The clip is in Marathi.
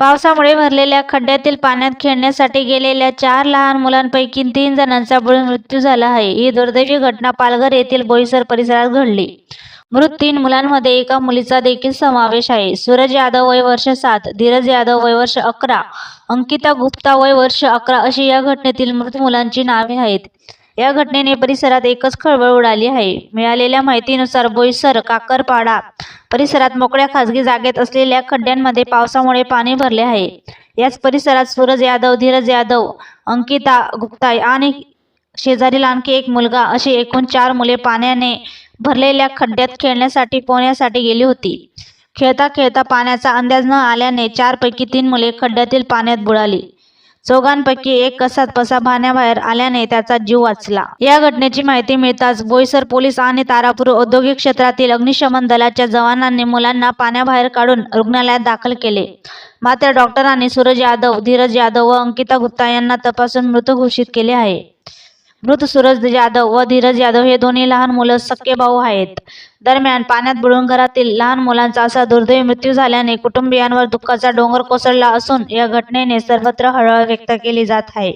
पावसामुळे भरलेल्या खड्ड्यातील पाण्यात खेळण्यासाठी गेलेल्या चार लहान मुलांपैकी तीन जणांचा बुडून मृत्यू झाला आहे. ही दुर्दैवी घटना पालघर येथील बोईसर परिसरात घडली. मृत तीन मुलांमध्ये एका मुलीचा देखील समावेश आहे. सूरज यादव वय वर्ष सात धीरज यादव वय वर्ष अकरा अंकिता गुप्ता वय वर्ष अकरा अशी या घटनेतील मृत मुलांची नावे आहेत. या घटनेने परिसरात एकच खळबळ उडाली आहे. मिळालेल्या माहितीनुसार बोईसर काकरपाडा परिसरात मोकळ्या खासगी जागेत असलेल्या खड्ड्यांमध्ये पावसामुळे पाणी भरले आहे. याच परिसरात सूरज यादव धीरज यादव अंकिता गुप्ता आणि शेजारील आणखी एक मुलगा अशी एकूण चार मुले पाण्याने भरलेल्या खड्ड्यात खेळण्यासाठी पोहण्यासाठी गेली होती. खेळता खेळता पाण्याचा अंदाज न आल्याने चारपैकी तीन मुले खड्ड्यातील पाण्यात बुडाली. चौघांपैकी एक कसात पसा पाण्याबाहेर आल्याने त्याचा जीव वाचला. या घटनेची माहिती मिळताच बोईसर पोलीस आणि तारापूर औद्योगिक क्षेत्रातील अग्निशमन दलाच्या जवानांनी मुलांना पाण्याबाहेर काढून रुग्णालयात दाखल केले. मात्र डॉक्टरांनी सूरज यादव धीरज यादव व अंकिता गुप्ता यांना तपासून मृत घोषित केले आहे. मृत सूरज यादव व धीरज यादव हे दोन्ही लहान मुलं सख्खे भाऊ आहेत. दरम्यान पाण्यात बुडून घरातील लहान मुलांचा असा दुर्दैवी मृत्यू झाल्याने कुटुंबियांवर दुःखाचा डोंगर कोसळला असून या घटनेने सर्वत्र हळहळ व्यक्त केली जात आहे.